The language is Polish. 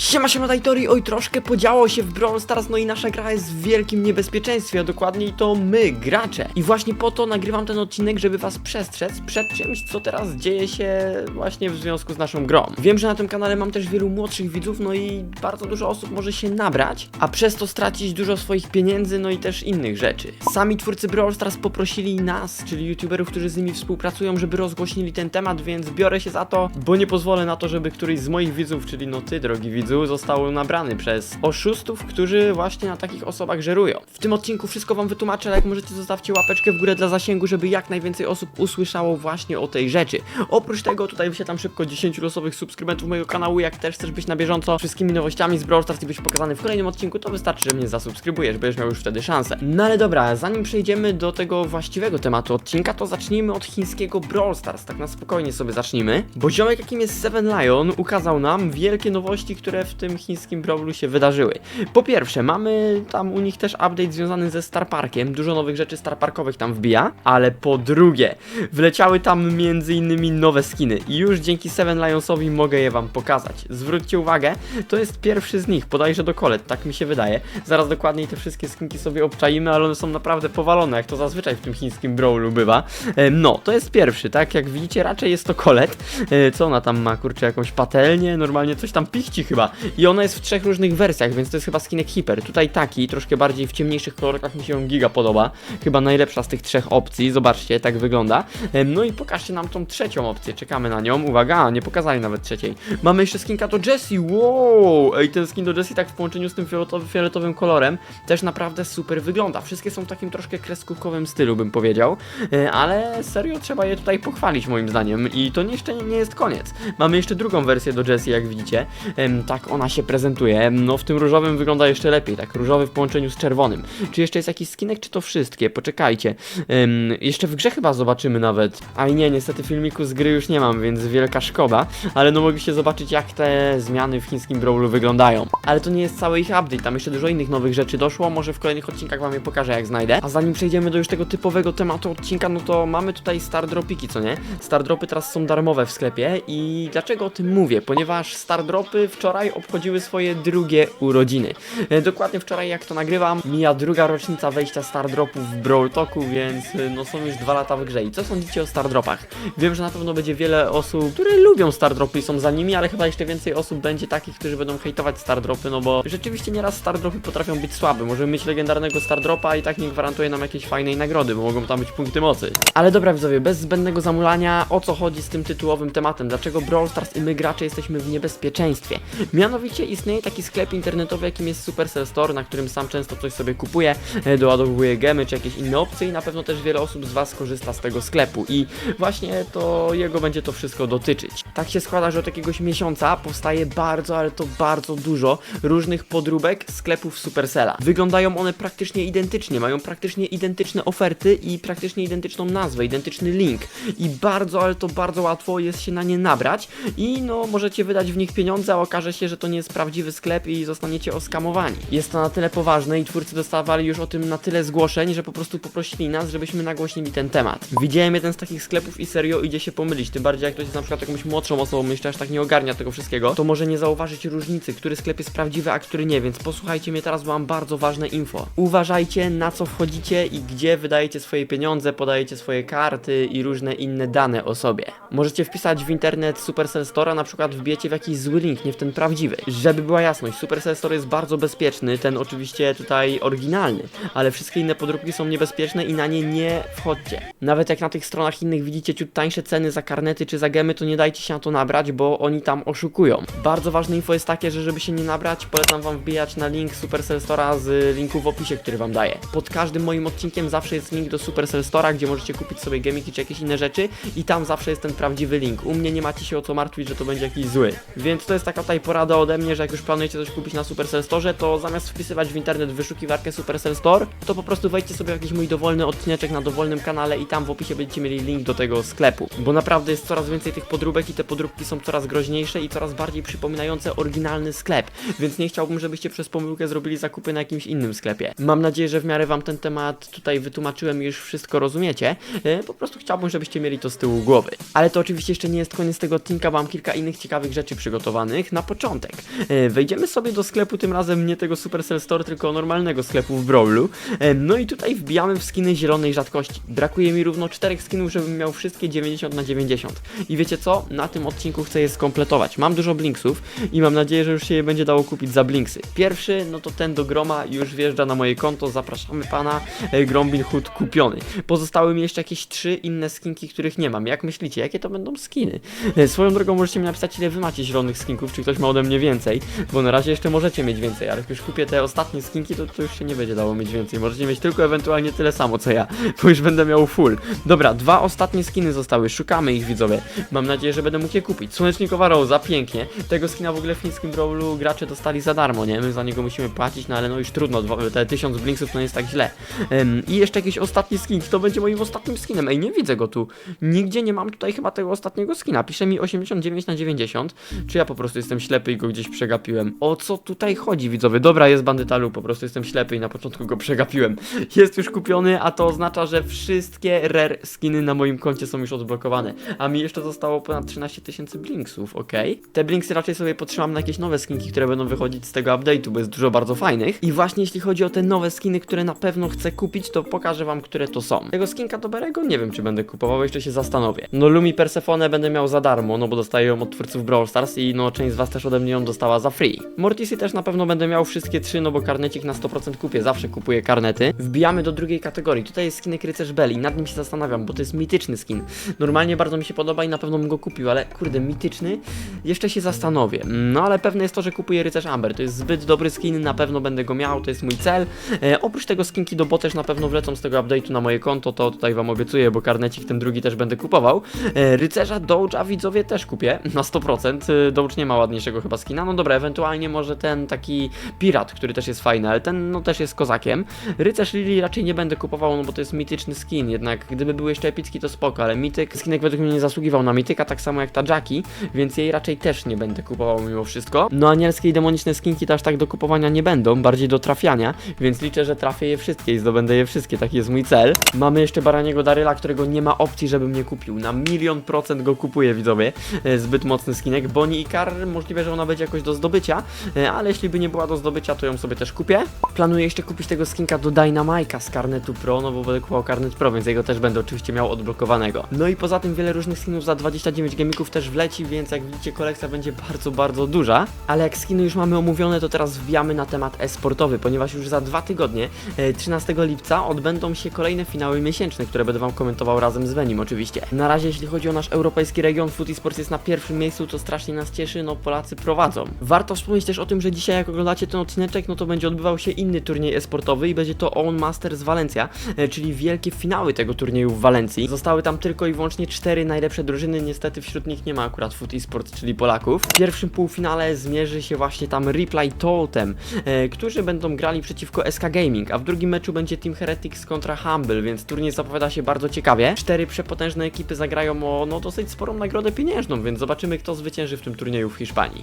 Siema, siema, Dajtori, oj, troszkę podziało się w Brawl Stars, no i nasza gra jest w wielkim niebezpieczeństwie, a dokładniej to my, gracze. I właśnie po to nagrywam ten odcinek, żeby was przestrzec przed czymś, co teraz dzieje się właśnie w związku z naszą grą. Wiem, że na tym kanale mam też wielu młodszych widzów, no i bardzo dużo osób może się nabrać, a przez to stracić dużo swoich pieniędzy, no i też innych rzeczy. Sami twórcy Brawl Stars poprosili nas, czyli youtuberów, którzy z nimi współpracują, żeby rozgłośnili ten temat, więc biorę się za to, bo nie pozwolę na to, żeby któryś z moich widzów, czyli no ty, drogi widzu, został nabrany przez oszustów, którzy właśnie na takich osobach żerują. W tym odcinku wszystko wam wytłumaczę, ale jak możecie zostawcie łapeczkę w górę dla zasięgu, żeby jak najwięcej osób usłyszało właśnie o tej rzeczy. Oprócz tego tutaj wyświetlam szybko 10 losowych subskrybentów mojego kanału, jak też chcesz być na bieżąco wszystkimi nowościami z Brawl Stars i być pokazany w kolejnym odcinku, to wystarczy, że mnie zasubskrybujesz, będziesz miał już wtedy szansę. No ale dobra, zanim przejdziemy do tego właściwego tematu odcinka, to zacznijmy od chińskiego Brawl Stars, tak na spokojnie sobie zacznijmy, bo ziomek jakim jest Seven Lion ukazał nam wielkie nowości, które w tym chińskim Brawlu się wydarzyły. Po pierwsze, mamy tam u nich też update związany ze Star Parkiem, dużo nowych rzeczy Star Parkowych tam wbija, ale po drugie, wleciały tam między innymi nowe skiny i już dzięki Seven Lionsowi mogę je wam pokazać. Zwróćcie uwagę, to jest pierwszy z nich, bodajże do kolet, tak mi się wydaje. Zaraz dokładniej te wszystkie skinki sobie obczaimy, ale one są naprawdę powalone, jak to zazwyczaj w tym chińskim Brawlu bywa. No, to jest pierwszy, tak? Jak widzicie, raczej jest to kolet. E, Co ona tam ma, kurczę, jakąś patelnię? Normalnie coś tam pichci chyba. I ona jest w trzech różnych wersjach, więc to jest chyba skinek hiper. Tutaj taki, troszkę bardziej w ciemniejszych kolorach mi się giga podoba. Chyba najlepsza z tych trzech opcji, zobaczcie, tak wygląda. No i pokażcie nam tą trzecią opcję, czekamy na nią. Uwaga, nie pokazali nawet trzeciej. Mamy jeszcze skinka do Jessie, wow! Ej, ten skin do Jessie tak w połączeniu z tym fioletowy, fioletowym kolorem też naprawdę super wygląda. Wszystkie są w takim troszkę kreskówkowym stylu, bym powiedział. E, Ale serio trzeba je tutaj pochwalić moim zdaniem i to jeszcze nie jest koniec. Mamy jeszcze drugą wersję do Jessie, jak widzicie. Tak ona się prezentuje. No w tym różowym wygląda jeszcze lepiej, tak różowy w połączeniu z czerwonym. Czy jeszcze jest jakiś skinek, czy to wszystkie? Poczekajcie. Em, jeszcze w grze chyba zobaczymy nawet. A nie, niestety filmiku z gry już nie mam, więc wielka szkoda. Ale no mogliście zobaczyć, jak te zmiany w chińskim Brawlu wyglądają. Ale to nie jest cały ich update, tam jeszcze dużo innych nowych rzeczy doszło. Może w kolejnych odcinkach wam je pokażę, jak znajdę. A zanim przejdziemy do już tego typowego tematu odcinka, no to mamy tutaj Star Dropiki, co nie? Star Dropy teraz są darmowe w sklepie i dlaczego o tym mówię? Ponieważ Star Dropy wczoraj obchodziły swoje drugie urodziny. E, Dokładnie wczoraj, jak to nagrywam, mija druga rocznica wejścia Star Dropów w Brawl Talku, więc e, no są już dwa lata w grze. I co sądzicie o Star Dropach? Wiem, że na pewno będzie wiele osób, które lubią Star Dropy i są za nimi, ale chyba jeszcze więcej osób będzie takich, którzy będą hejtować Star Dropy, no bo rzeczywiście nieraz Star Dropy potrafią być słabe. Możemy mieć legendarnego Star Dropa i tak nie gwarantuje nam jakiejś fajnej nagrody, bo mogą tam być punkty mocy. Ale dobra widzowie, bez zbędnego zamulania, o co chodzi z tym tytułowym tematem? Dlaczego Brawl Stars i my gracze jesteśmy w niebezpieczeństwie? Mianowicie istnieje taki sklep internetowy, jakim jest Supercell Store, na którym sam często coś sobie kupuję, e, doładowuję gemy czy jakieś inne opcje i na pewno też wiele osób z Was korzysta z tego sklepu i właśnie to jego będzie to wszystko dotyczyć. Tak się składa, że od jakiegoś miesiąca powstaje bardzo, ale to bardzo dużo różnych podróbek sklepów Supercella. Wyglądają one praktycznie identycznie, mają praktycznie identyczne oferty i praktycznie identyczną nazwę, identyczny link i bardzo, ale to bardzo łatwo jest się na nie nabrać i no możecie wydać w nich pieniądze, a okaże się, że to nie jest prawdziwy sklep i zostaniecie oskamowani. Jest to na tyle poważne i twórcy dostawali już o tym na tyle zgłoszeń, że po prostu poprosili nas, żebyśmy nagłośnili ten temat. Widziałem jeden z takich sklepów i serio idzie się pomylić, tym bardziej jak ktoś jest na przykład jakąś młodszą osobą, myślę, aż tak nie ogarnia tego wszystkiego, to może nie zauważyć różnicy, który sklep jest prawdziwy, a który nie, więc posłuchajcie mnie teraz, bo mam bardzo ważne info. Uważajcie na co wchodzicie i gdzie wydajecie swoje pieniądze, podajecie swoje karty i różne inne dane o sobie. Możecie wpisać w internet Supercell Store, na przykład wbijecie w jakiś zły link, nie w ten prawdziwy. Żeby była jasność, Supercell Store jest bardzo bezpieczny, ten oczywiście tutaj oryginalny, ale wszystkie inne podróbki są niebezpieczne i na nie nie wchodźcie. Nawet jak na tych stronach innych widzicie ciut tańsze ceny za karnety czy za gemy, to nie dajcie się na to nabrać, bo oni tam oszukują. Bardzo ważne info jest takie, że żeby się nie nabrać, polecam wam wbijać na link Supercell Store'a z linku w opisie, który wam daję. Pod każdym moim odcinkiem zawsze jest link do Supercell Store'a, gdzie możecie kupić sobie gemiki czy jakieś inne rzeczy i tam zawsze jest ten prawdziwy link. U mnie nie macie się o co martwić, że to będzie jakiś zły. Więc to jest taka tutaj porada ode mnie, że jak już planujecie coś kupić na Supercell Store, to zamiast wpisywać w internet wyszukiwarkę Supercell Store, to po prostu wejdźcie sobie w jakiś mój dowolny odcineczek na dowolnym kanale i tam w opisie będziecie mieli link do tego sklepu. Bo naprawdę jest coraz więcej tych podróbek i te podróbki są coraz groźniejsze i coraz bardziej przypominające oryginalny sklep. Więc nie chciałbym, żebyście przez pomyłkę zrobili zakupy na jakimś innym sklepie. Mam nadzieję, że w miarę wam ten temat tutaj wytłumaczyłem i już wszystko rozumiecie. E, Po prostu chciałbym, żebyście mieli to z tyłu głowy. Ale to oczywiście jeszcze nie jest koniec tego odcinka, mam kilka innych ciekawych rzeczy przygotowanych. Na początku początek. E, Wejdziemy sobie do sklepu, tym razem nie tego Supercell Store, tylko normalnego sklepu w Brawlu. E, No i tutaj wbijamy w skiny zielonej rzadkości. Brakuje mi równo 4 skinów, żebym miał wszystkie 90 na 90. I wiecie co? Na tym odcinku chcę je skompletować. Mam dużo blinksów i mam nadzieję, że już się je będzie dało kupić za blinksy. Pierwszy, no to ten do Groma już wjeżdża na moje konto, zapraszamy pana. E, Grombin Hood kupiony. Pozostały mi jeszcze jakieś trzy inne skinki, których nie mam. Jak myślicie, jakie to będą skiny? Swoją drogą możecie mi napisać, ile wy macie zielonych skinków, czy ktoś ma ode mnie więcej, bo na razie jeszcze możecie mieć więcej, ale jak już kupię te ostatnie skinki, to, to już się nie będzie dało mieć więcej. Możecie mieć tylko ewentualnie tyle samo, co ja, bo już będę miał full. Dobra, dwa ostatnie skiny zostały, szukamy ich widzowie. Mam nadzieję, że będę mógł je kupić. Słonecznikowa Rosa, pięknie. Tego skina w ogóle w fińskim brawlu gracze dostali za darmo, nie? My za niego musimy płacić, no ale no już trudno, te 1000 blinksów to nie jest tak źle. Em, I jeszcze jakiś ostatni skin, kto będzie moim ostatnim skinem? Ej, nie widzę go tu. Nigdzie nie mam tutaj chyba tego ostatniego skina. Pisze mi 89 na 90. Czy ja po prostu jestem ślepy i go gdzieś przegapiłem? O co tutaj chodzi, widzowie? Dobra, jest bandyta lub po prostu jestem ślepy i na początku go przegapiłem. Jest już kupiony, a to oznacza, że wszystkie rare skiny na moim koncie są już odblokowane. A mi jeszcze zostało ponad 13 tysięcy blinksów, okej? Te blinksy raczej sobie potrzymam na jakieś nowe skinki, które będą wychodzić z tego update'u, bo jest dużo bardzo fajnych. I właśnie jeśli chodzi o te nowe skiny, które na pewno chcę kupić, to pokażę wam, które to są. Tego skinka do Berego nie wiem, czy będę kupował, jeszcze się zastanowię. No Lumi Persephone będę miał za darmo, no bo dostaję ją od twórców Brawl Stars i no część z was też ode mnie ją dostała za free. Mortisy też na pewno będę miał wszystkie trzy, no bo karnecik na 100% kupię, zawsze kupuję karnety. Wbijamy do drugiej kategorii, tutaj jest skinek Rycerz Belli, nad nim się zastanawiam, bo to jest mityczny skin. Normalnie bardzo mi się podoba i na pewno bym go kupił, ale kurde, mityczny, jeszcze się zastanowię. No ale pewne jest to, że kupuję Rycerz Amber, to jest zbyt dobry skin, na pewno będę go miał, to jest mój cel. E, oprócz tego skinki do też na pewno wlecą z tego update'u na moje konto, to tutaj wam obiecuję, bo karnecik ten drugi też będę kupował. E, rycerza Doge'a widzowie też kupię, na 100%. E, Doge nie ma ładniejszego chyba skina, no dobra, ewentualnie może ten taki pirat, który też jest fajny, ale ten no też jest kozakiem. Rycerz Lily raczej nie będę kupował, no bo to jest mityczny skin, jednak gdyby był jeszcze epicki to spoko, ale mityk, skinek według mnie nie zasługiwał na mityka, tak samo jak ta Jackie, więc jej raczej też nie będę kupował mimo wszystko. No anielskie i demoniczne skinki to aż tak do kupowania nie będą, bardziej do trafiania, więc liczę, że trafię je wszystkie i zdobędę je wszystkie, taki jest mój cel. Mamy jeszcze baraniego Daryla, którego nie ma opcji, żebym nie kupił. Na milion procent go kupuję, widzowie. E, Zbyt mocny skinek. Bonnie i Kar, możliwe, że ona będzie jakoś do zdobycia, e, ale jeśli by nie była do zdobycia, to ją sobie też kupię. Planuję jeszcze kupić tego skinka do Dynamite'a z karnetu Pro, no bo będę kupował karnet Pro, więc jego też będę oczywiście miał odblokowanego. No i poza tym wiele różnych skinów za 29 gemików też wleci, więc jak widzicie kolekcja będzie bardzo, bardzo duża. Ale jak skiny już mamy omówione, to teraz wbijamy na temat e-sportowy, ponieważ już za dwa tygodnie, e, 13 lipca, odbędą się kolejne finały miesięczne, które będę wam komentował razem z Venim oczywiście. Na razie jeśli chodzi o nasz europejski region, Foot Sports jest na pierwszym miejscu, co strasznie nas cieszy, no Polacy prowadzą. Warto wspomnieć też o tym, że dzisiaj jak oglądacie ten odcineczek, no to będzie odbywał się inny turniej e-sportowy i będzie to On Masters Valencia, e, czyli wielkie finały tego turnieju w Walencji. Zostały tam tylko i wyłącznie cztery najlepsze drużyny, niestety wśród nich nie ma akurat Foot Sports, czyli Polaków. W pierwszym półfinale zmierzy się właśnie tam Reply Totem, e, którzy będą grali przeciwko SK Gaming, a w drugim meczu będzie Team Heretics kontra Humble, więc turniej zapowiada się bardzo ciekawie. Cztery przepotężne ekipy zagrają o no dosyć sporą nagrodę pieniężną, więc zobaczymy kto zwycięży w tym turnieju w Hiszpanii.